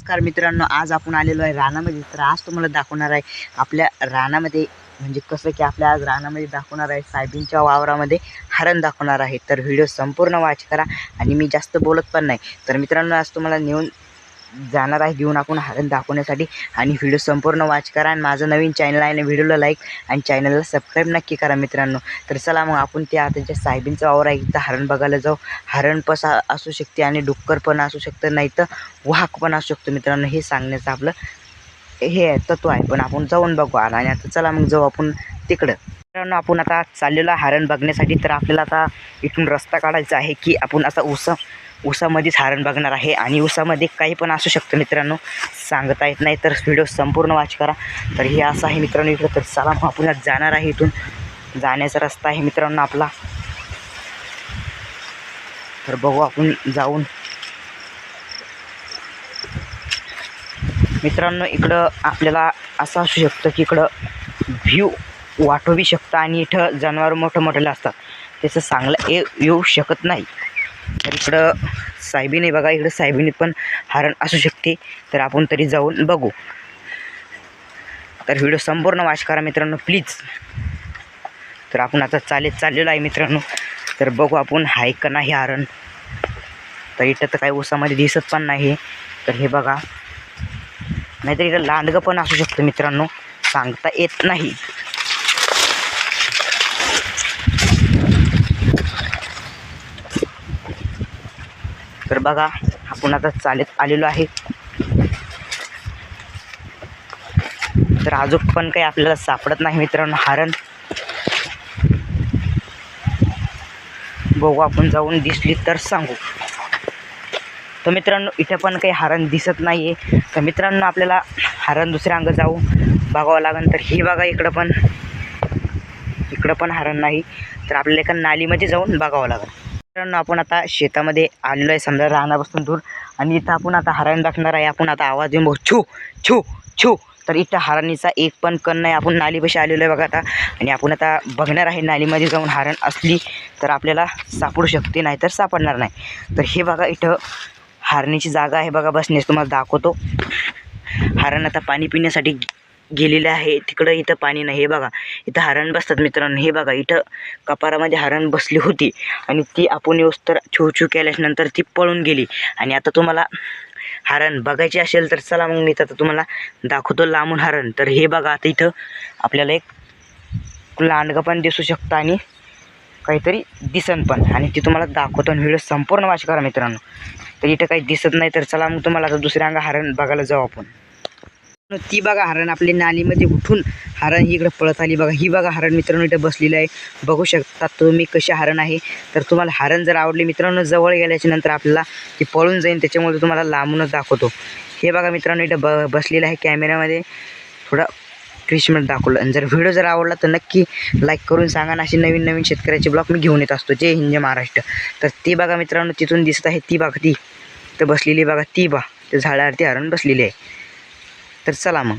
नमस्कार मित्रांनो आज आपण आलेलो आहे रानामध्ये. तर आज तुम्हाला दाखवणार आहे आपल्या रानामध्ये म्हणजे कसं की आपल्या आज रानामध्ये दाखवणार आहे साहेबींच्या वावरामध्ये हरण दाखवणार आहे. तर व्हिडिओ संपूर्ण वाच करा आणि मी जास्त बोलत पण नाही. तर मित्रांनो आज तुम्हाला नेऊन जाणार आहे घेऊन आपण हरण दाखवण्यासाठी. आणि व्हिडिओ संपूर्ण वाच करा आणि माझं नवीन चॅनल आहे आणि व्हिडिओला लाईक आणि चॅनलला सबस्क्राईब नक्की करा मित्रांनो. तर चला मग आपण ते आता जे साहेबींचा वावर आहे इथं हरण बघायला जाऊ. हरण पण असू शकते आणि डुक्कर पण असू शकतं नाही तर वाहक पण असू शकतो मित्रांनो. हे सांगण्याचं आपलं हे आहे, तत्व आहे. पण आपण जाऊन बघू आला आणि आता चला मग जाऊ आपण तिकडं. मित्रांनो आपण आता चाललेलो हरण बघण्यासाठी. तर आपल्याला आता इथून रस्ता काढायचा आहे की आपण असा उसा उसामध्येच हरण बघणार आहे आणि उसामध्ये काही पण असू शकतं मित्रांनो. सांगता येत नाही तर व्हिडिओ संपूर्ण वाच करा. तर हे असं आहे मित्रांनो इकडं. तर चला मग आपण जाणार आहे इथून. जाण्याचा रस्ता आहे मित्रांनो आपला. तर बघू आपण जाऊन. मित्रांनो इकडं आपल्याला असं असू शकतं की इकडं व्ह्यू वाटवी शकतं आणि इथं जनावर मोठं मोठेलं असतात. त्याचं चांगलं येऊ शकत नाही. तर इकडं साहेबीने बघा इकडं साहेबीने पण हरण असू शकते. तर आपण तरी जाऊन बघू. तर व्हिडिओ संपूर्ण वाच करा मित्रांनो प्लीज तर आपण आता चालेल चाललेलो आहे मित्रांनो. तर बघू आपण हाय का नाही हरण. तर इथं तर काही उसामध्ये दिसत पण नाही. तर हे बघा. नाहीतर इकडं लांडगं पण असू शकतं मित्रांनो. सांगता येत नाही. बघा आपण आता चालत आलेलो आहे. तर अजून पण काही आपल्याला सापडत नाही मित्रांनो हरण. बघू आपण जाऊन दिसली तर सांगू. तर मित्रांनो इथं पण काही हरण दिसत नाही आहे तर मित्रांनो आपल्याला हरण दुसऱ्या अंग जाऊ बघावं लागेल तर हे बघा इकडं पण. इकडं पण हरण नाही. तर आपल्याला एका नालीमध्ये जाऊन बघावं लागेल मित्रांनो आपण आता शेतामध्ये आलेलो आहे. समजा रानापासून दूर. आणि इथं आपण आता हरण दाखणार आहे. आपण आता आवाज देऊन बघू. छू छू छू. तर इथं हरणीचा एक पण कण नाही. आपण नालीपाशी आलेलो आहे बघा आता. आणि आपण आता बघणार आहे नालीमध्ये जाऊन हरण असली तर आपल्याला सापडू शकते नाही तर सापडणार नाही. तर हे बघा इथं हरणीची जागा आहे बघा. बसण्यास तुम्हाला दाखवतो. हरण आता पाणी पिण्यासाठी गेलेलं आहे. तिकडं इथं पाणी नाही. हे बघा इथं हरण बसतात मित्रांनो. हे बघा इथं कपारामध्ये हरण बसली होती आणि ती आपण येऊस तर छू छू केल्यानंतर ती पळून गेली. आणि आता तुम्हाला हरण बघायची असेल तर चला मग मी आता तुम्हाला दाखवतो लांबून हरण. तर हे बघा आता इथं आपल्याला एक लांडगं पण दिसू शकतं आणि काहीतरी दिसन पण. आणि ती तुम्हाला दाखवतो आणि व्हिडिओ संपूर्ण वाच करा मित्रांनो. तर इथं काही दिसत नाही तर चला मग तुम्हाला आता दुसऱ्या अंगा हरण बघायला जाऊ आपण. ती बघा हरण आपली नालीमध्ये उठून हरण ही इकडे पळत आली बघा. ही बघा हरण मित्रांनो इथं बसलेलं आहे. बघू शकता तुम्ही कशी हरण आहे. तर तुम्हाला हरण जर आवडले मित्रांनो जवळ गेल्याच्यानंतर आपल्याला ती पळून जाईल त्याच्यामुळे तुम्हाला लांबूनच दाखवतो. हे बघा मित्रांनो इथं ब बसलेलं आहे कॅमेऱ्यामध्ये. थोडं क्रिशमेंट दाखवलं. आणि जर व्हिडिओ जर आवडला तर नक्की लाईक करून सांगा ना अशी नवीन नवीन शेतकऱ्याचे ब्लॉग मी घेऊन येत असतो. जय हिंद महाराष्ट्र. तर ती बघा मित्रांनो तिथून दिसत आहे ती बघा ती. तर बसलेली बघा ती बा. त्या झाडावरती हरण बसलेली आहे. तर चला मग.